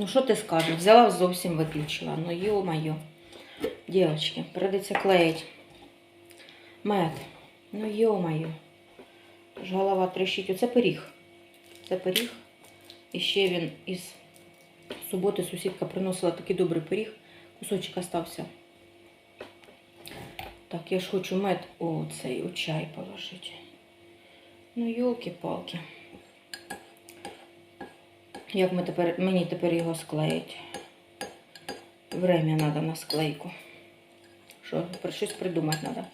Ну, що ти скажеш? Взяла зовсім виключила. Ну, йо-моє. Дівчатки, прийдеться клеїть. Мед. Ну, йо-моє. Ж голова трещить. Оце пиріг. Це пиріг. І ще він із суботи сусідка приносила такий добрий пиріг. Кусочок остався. Так, я ж хочу мед о, цей у чай положити. Ну, йолки-палки. Як ми тепер, мені тепер його склеїть? Время треба на склейку. Що, про щось придумати треба.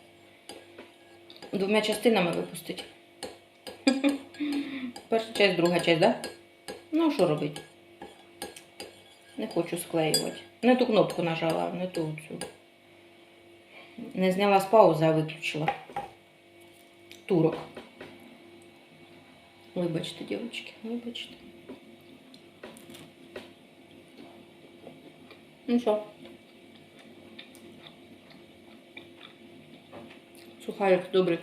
Двома частинами випустити. Перша часть, друга часть, да? Ну, що робити? Не хочу склеювати. Не ту кнопку нажала, не ту цю. Не зняла з паузи, а виключила. Турок. Вибачте, дівчатки, вибачте. Ну що? Сухарик добрий.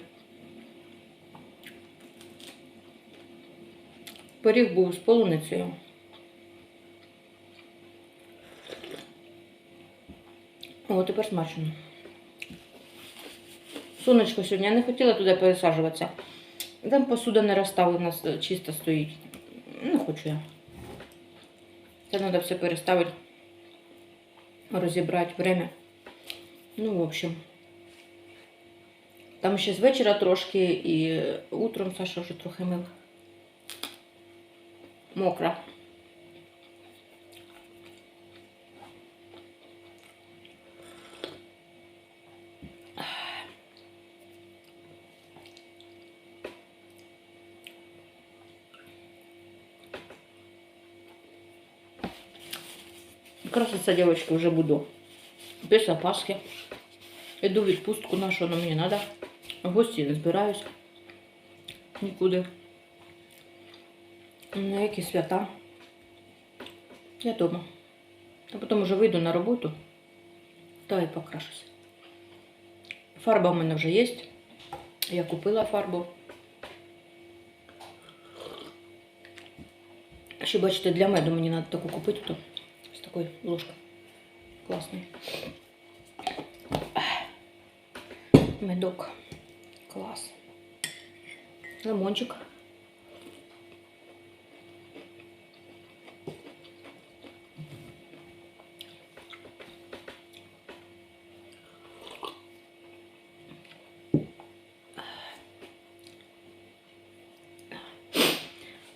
Пиріг був з полуницею. О, тепер смачно. Сонечко сьогодні. Я не хотіла туди пересаджуватися. Там посуда не розставлена, чисто стоїть. Не хочу я. Це треба все переставити, розібрати время. Ну, в общем. Там ще з вечора трошки і утром Саша вже трохи мив. Мокра. Краситься, девочки, вже буду. Після Пасхи. Іду в відпустку на що мені треба. В гості не збираюсь. Нікуди. На які свята. Я дома. А потім вже вийду на роботу. Та і покрашусь. Фарба в мене вже є. Я купила фарбу. Ще бачите, для меду мені треба таку купити. То з такою Медок. Клас. Лимончик.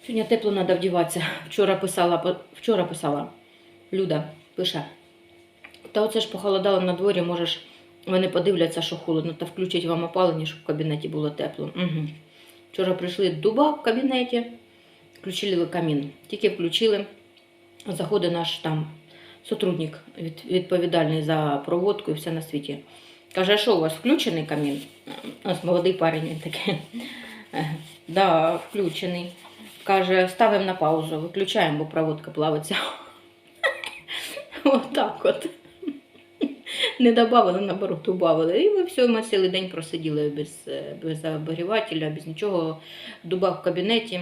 Сьогодні тепло треба вдіватися. Вчора писала, вчора писала Люда, пише. Та оце ж похолодало на дворі, можеш, вони подивляться, що холодно, та включать вам опалення, щоб в кабінеті було тепло. Угу. Вчора прийшли дуба в кабінеті, включили камін. Тільки включили, заходить наш там сотрудник, відповідальний за проводку і все на світі. Каже, а що у вас включений камін? У нас молодий парень такий. Да, включений. Каже, ставимо на паузу, виключаємо, бо проводка плавиться. Отак от. Не додавали, наоборот, убавили. І ми все, ми цілий день просиділи без, е, без обогрівателя, без нічого. Дуба в кабінеті.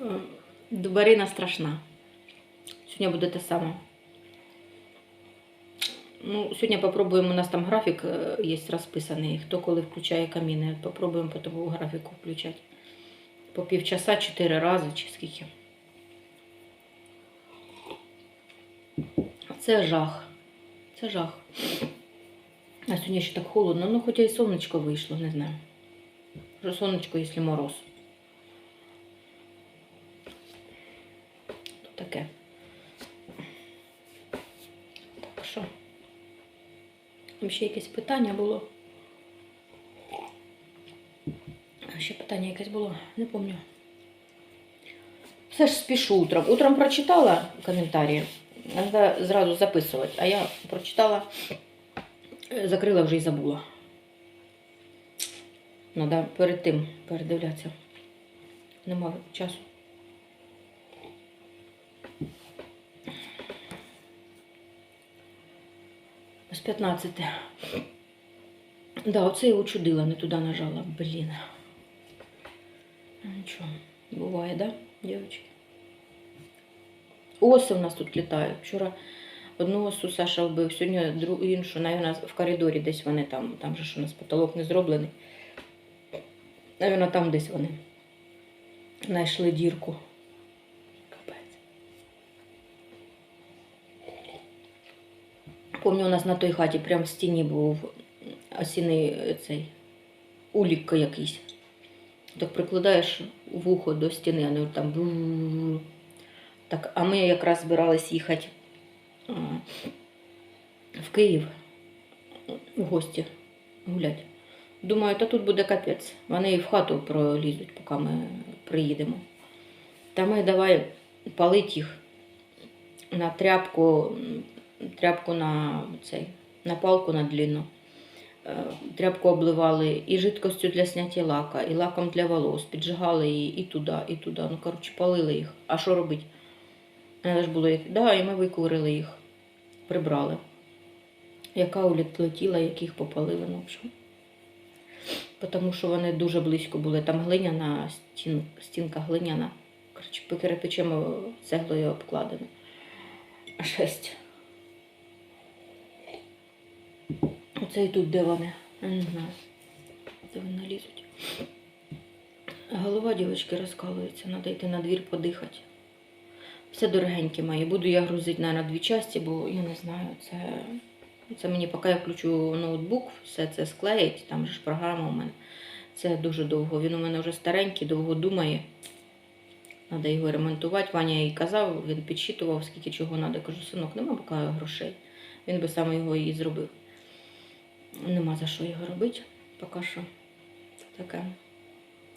Е, Дубарина страшна. Сьогодні буде те саме. Ну, сьогодні попробуємо, у нас там графік е, є розписаний, хто коли включає каміни. Попробуємо по тому графіку включати. По півчаса, чотири рази чи скільки. Це жах. Це жах. А сьогодні ще так холодно, ну хоча й сонечко вийшло, не знаю. Що сонечко, якщо мороз. То таке. Так що. Там ще якесь питання було. Ще питання якесь було, не пам'ятаю. Все ж спішу утром. Утром прочитала коментарі. Треба зразу записувати. А я прочитала, е, закрила вже і забула. Треба перед тим передивлятися. Нема часу. З 15. Да, оце я учудила, не туди нажала. Блін. Ну, Нічого. Буває, да, дівчатки? Оси в нас тут літають. Вчора одну осу Саша вбив, сьогодні другу іншу, навіть у нас в коридорі десь вони там, там же ж у нас потолок не зроблений. Навіть там десь вони знайшли дірку. Помню, у нас на той хаті прямо в стіні був осінний е, цей улік якийсь. Так прикладаєш вухо до стіни, а не там. Так, а ми якраз збирались їхати в Київ в гості гуляти. Думаю, та тут буде капець. Вони і в хату пролізуть, поки ми приїдемо. Та ми давай палить їх на тряпку, тряпку на цей, на палку на длину. Е, Тряпку обливали і жидкостю для зняття лака, і лаком для волос. Піджигали її і туди, і туди. Ну, коротше, палили їх. А що робити? Треба ж було їх. Да, і ми викурили їх, прибрали. Яка улетіла, яких попалили, ну, общем. Тому що вони дуже близько були. Там глиняна стін, стінка глиняна. Коротше, кирпичем цеглою обкладено. Шесть. Оце і тут де вони. Я не знаю. Де вони лізуть. Голова дівчинки розкалується, треба йти на двір подихати. Все дорогеньке мої. Буду я грузити, на дві часті, бо я не знаю, це, це мені поки я включу ноутбук, все це склеїть, там же ж програма у мене. Це дуже довго. Він у мене вже старенький, довго думає. Треба його ремонтувати. Ваня їй казав, він підсчитував, скільки чого треба. Кажу, синок, нема поки грошей. Він би саме його і зробив. Нема за що його робити, поки що. Таке.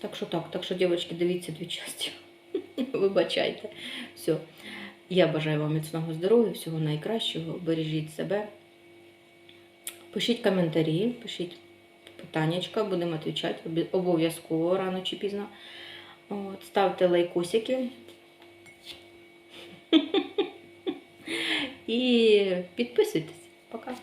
Так що так, так що, дівчатки, дивіться дві часті. Вибачайте. Все. Я бажаю вам міцного здоров'я, всього найкращого. Бережіть себе. Пишіть коментарі, пишіть питаннячка, будемо відповідати обов'язково рано чи пізно. От, ставте лайкосики. І підписуйтесь. Пока.